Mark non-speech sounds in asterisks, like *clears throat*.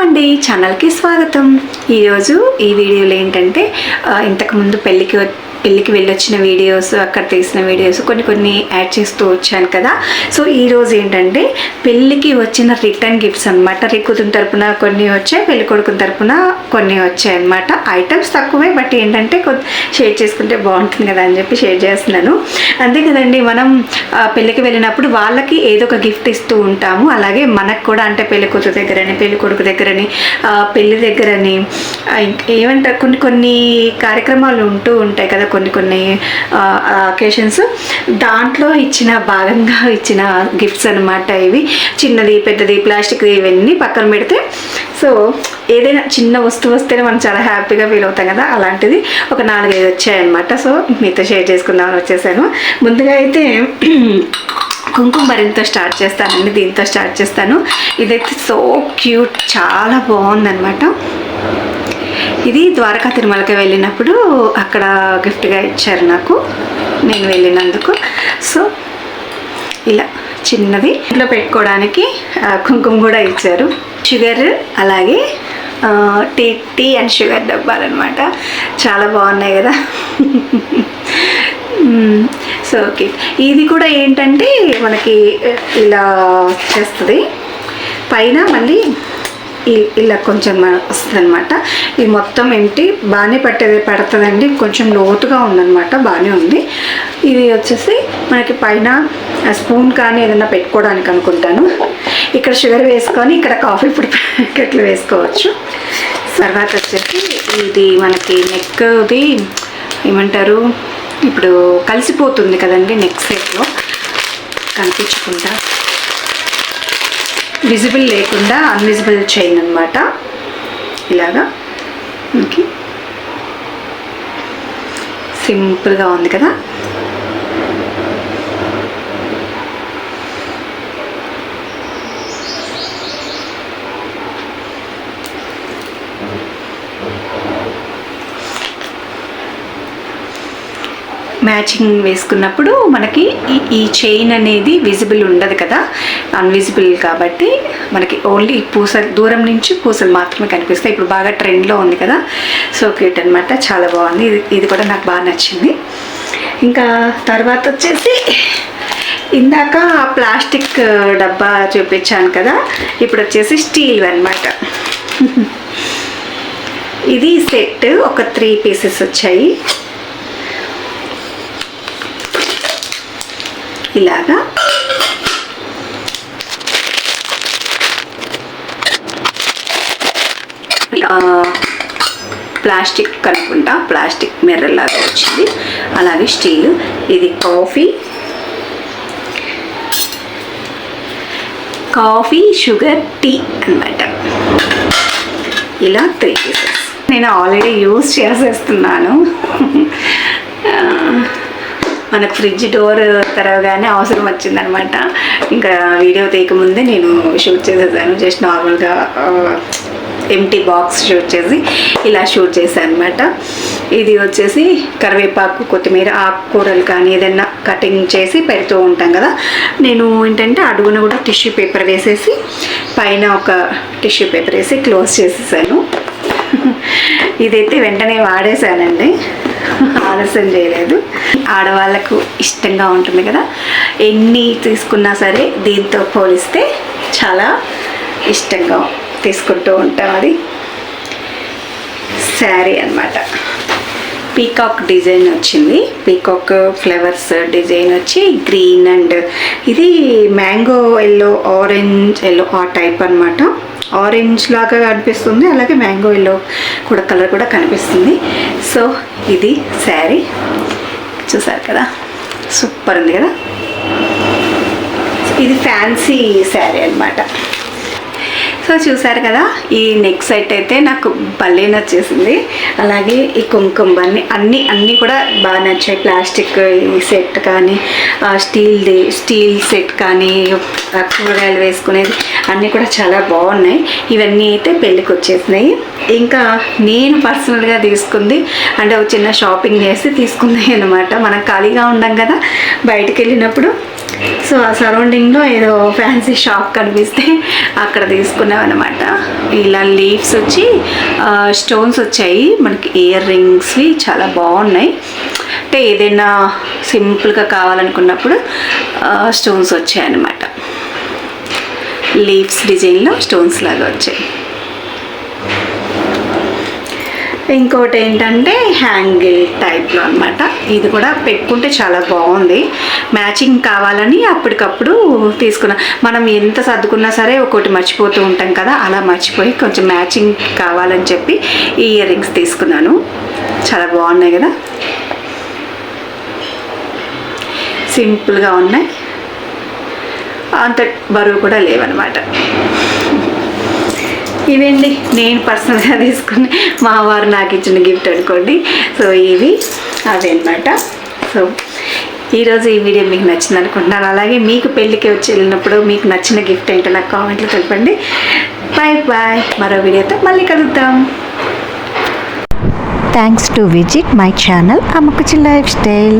అండి ఛానల్కి స్వాగతం. ఈరోజు ఈ వీడియోలో ఏంటంటే ఇంతకుముందు పెళ్ళికి పెళ్ళికి వెళ్ళొచ్చిన వీడియోస్ అక్కడ తీసిన వీడియోస్ కొన్ని కొన్ని యాడ్ చేస్తూ వచ్చాను కదా. సో ఈరోజు ఏంటంటే పెళ్ళికి వచ్చిన రిటర్న్ గిఫ్ట్స్ అనమాట రిక్కుతుని తరపున కొన్ని వచ్చాయి పెళ్ళి కొడుకుని తరపున కొన్ని వచ్చాయి అనమాట ఐటమ్స్ తక్కువే బట్ ఏంటంటే షేర్ చేసుకుంటే బాగుంటుంది కదా అని చెప్పి షేర్ చేస్తున్నాను. అంతే కదండి మనం పెళ్ళికి వెళ్ళినప్పుడు వాళ్ళకి ఏదో ఒక గిఫ్ట్ ఇస్తూ ఉంటాము. అలాగే మనకు కూడా అంటే పెళ్ళి కూతురు దగ్గరని పెళ్ళి కొడుకు దగ్గరని పెళ్ళి దగ్గరని ఏమంటారు కొన్ని కొన్ని కార్యక్రమాలు ఉంటూ ఉంటాయి కదా కొన్ని కొన్ని అకేషన్స్ దాంట్లో ఇచ్చిన భాగంగా ఇచ్చిన గిఫ్ట్స్ అనమాట ఇవి. చిన్నది పెద్దది ప్లాస్టిక్ ఇవన్నీ పక్కన పెడితే సో ఏదైనా చిన్న వస్తువు వస్తేనే మనం చాలా హ్యాపీగా ఫీల్ అవుతాం కదా అలాంటిది ఒక నాలుగైదు వచ్చాయన్నమాట. సో మీతో షేర్ చేసుకుందామని వచ్చేసాను. ముందుగా అయితే *clears throat* కుంకుమ మరింతో స్టార్ట్ చేస్తానండి దీంతో స్టార్ట్ చేస్తాను. ఇదైతే సో క్యూట్ చాలా బాగుందనమాట ఇది ద్వారకా తిరుమలకి వెళ్ళినప్పుడు అక్కడ గిఫ్ట్గా ఇచ్చారు నాకు. నేను వెళ్ళినందుకు. సో ఇలా చిన్నది. ఇంట్లో పెట్టుకోవడానికి కుంకుమ కూడా ఇచ్చారు. షుగర్ అలాగే టీ టీ అండ్ షుగర్ డబ్బాలు అనమాట చాలా బాగున్నాయి కదా. So okay. ఇది కూడా ఏంటంటే మనకి ఇలా చేస్తుంది. పైన మళ్ళీ ఇలా కొంచెం వస్తుంది అనమాట ఇది మొత్తం ఏంటి బాగానే పట్టేది పడుతుందండి. కొంచెం లోతుగా ఉందన్నమాట బాగానే ఉంది. ఇది వచ్చేసి మనకి పైన స్పూన్ కానీ ఏదైనా పెట్టుకోవడానికి అనుకుంటాను. ఇక్కడ షుగర్ వేసుకొని ఇక్కడ కాఫీ పొడి ప్యాకెట్లు వేసుకోవచ్చు. తర్వాత వచ్చేసి ఇది మనకి నెక్ది ఏమంటారు ఇప్పుడు కలిసిపోతుంది కదండి నెక్ సెట్లో కనిపించకుండా. విజిబుల్ లేకుండా అన్విజిబుల్ చైన్ అనమాట ఇలాగా. మనకి సింపుల్గా ఉంది కదా. మ్యాచింగ్ వేసుకున్నప్పుడు మనకి ఈ ఈ చైన్ అనేది విజిబుల్ ఉండదు కదా అన్విజిబుల్ కాబట్టి మనకి ఓన్లీ పూసలు దూరం నుంచి పూసలు మాత్రమే కనిపిస్తాయి. ఇప్పుడు బాగా ట్రెండ్లో ఉంది కదా సో క్యూట్ అనమాట చాలా బాగుంది. ఇది ఇది కూడా నాకు బాగా నచ్చింది. ఇంకా తర్వాత వచ్చేసి ఇందాక ప్లాస్టిక్ డబ్బా చూపించాను కదా ఇప్పుడు వచ్చేసి స్టీల్ అనమాట ఇది సెట్ ఒక త్రీ పీసెస్ వచ్చాయి. ఇలాగా. ప్లాస్టిక్ కనుక్కుంటా. ప్లాస్టిక్ మిర్రర్ లాగా వచ్చింది. అలాగే స్టీల్. ఇది కాఫీ. కాఫీ షుగర్ టీ అన్నమాట. ఇలా త్రీ పీసెస్. నేను ఆల్రెడీ యూజ్ చేసేస్తున్నాను. మనకు ఫ్రిడ్జ్ డోర్ తెరవగానే అవసరం వచ్చిందనమాట. ఇంకా వీడియో తీయకముందే నేను షూట్ చేసేసాను. జస్ట్ నార్మల్గా ఎంటీ బాక్స్ షూట్ చేసి ఇలా షూట్ చేశాను అనమాట ఇది వచ్చేసి కరివేపాకు కొత్తిమీర ఆకుకూరలు కానీ ఏదైనా కటింగ్ చేసి పెడుతూ ఉంటాం కదా. నేను ఏంటంటే అడుగున కూడా టిష్యూ పేపర్ వేసేసి పైన ఒక టిష్యూ పేపర్ వేసి క్లోజ్ చేసేసాను. ఇదైతే వెంటనే వాడేసానండి ఆలస్యం చేయలేదు. ఆడవాళ్ళకు ఇష్టంగా ఉంటుంది కదా. ఎన్ని తీసుకున్నా సరే దీంతో పోలిస్తే చాలా ఇష్టంగా తీసుకుంటూ ఉంటాం అది. శారీ అన్నమాట. పీకాక్ డిజైన్ వచ్చింది. పీకాక్ ఫ్లవర్స్ డిజైన్ వచ్చి గ్రీన్ అండ్ ఇది మ్యాంగో ఎల్లో ఆరెంజ్ ఎల్లో ఆ టైప్ అనమాట ఆరెంజ్ లాగా కనిపిస్తుంది. అలాగే మ్యాంగో ఎల్లో కూడా కలర్ కూడా కనిపిస్తుంది. సో ఇది శారీ చూసారు కదా? సూపర్ ఉంది కదా? ఇది ఫ్యాన్సీ శారీ అన్నమాట. సో చూసారు కదా ఈ నెక్ సెట్ అయితే నాకు భలే నచ్చేసింది. అలాగే ఈ కుంకుమ అన్ని అన్నీ అన్నీ కూడా బాగా నచ్చాయి. ప్లాస్టిక్ ఈ సెట్ కానీ స్టీల్ది స్టీల్ సెట్ కానీ కూరగాయలు వేసుకునేది అన్నీ కూడా చాలా బాగున్నాయి. ఇవన్నీ అయితే పెళ్ళికి వచ్చేసినాయి. ఇంకా నేను పర్సనల్గా తీసుకుంది అంటే ఒక చిన్న షాపింగ్ చేసి తీసుకుంది అనమాట మనం ఖాళీగా ఉండం కదా బయటికి వెళ్ళినప్పుడు సో ఆ సరౌండింగ్లో ఏదో ఫ్యాన్సీ షాప్ కనిపిస్తే అక్కడ తీసుకున్నాం అనమాట ఇలా లీవ్స్ వచ్చి స్టోన్స్ వచ్చాయి. మనకి ఇయర్ రింగ్స్వి చాలా బాగున్నాయి. అంటే ఏదైనా సింపుల్గా కావాలనుకున్నప్పుడు స్టోన్స్ వచ్చాయి అనమాట లీవ్స్ డిజైన్లో స్టోన్స్ లాగా వచ్చాయి. ఇంకోటి ఏంటంటే హ్యాంగిల్ టైప్లో అనమాట ఇది కూడా పెట్టుకుంటే చాలా బాగుంది. మ్యాచింగ్ కావాలని అప్పటికప్పుడు తీసుకున్నా. మనం ఎంత సర్దుకున్నా సరే ఒకటి మర్చిపోతూ ఉంటాం కదా అలా మర్చిపోయి కొంచెం మ్యాచింగ్ కావాలని చెప్పి ఈ ఇయర్ రింగ్స్ తీసుకున్నాను. చాలా బాగున్నాయి కదా. సింపుల్గా ఉన్నాయి. అంత బరువు కూడా లేవన్నమాట. ఇవండి? నేను పర్సనల్గా తీసుకుని మా వారు నాకు ఇచ్చిన గిఫ్ట్ అనుకోండి. సో ఇవి అదనమాట సో ఈరోజు ఈ వీడియో మీకు నచ్చింది అనుకుంటున్నాను. అలాగే మీకు పెళ్ళికి వచ్చి వెళ్ళినప్పుడు మీకు నచ్చిన గిఫ్ట్ ఏంటో నాకు కామెంట్లో తెలపండి. బాయ్ బాయ్ మరో వీడియోతో మళ్ళీ కలుద్దాం. Thanks to visit my channel Ammakuchi lifestyle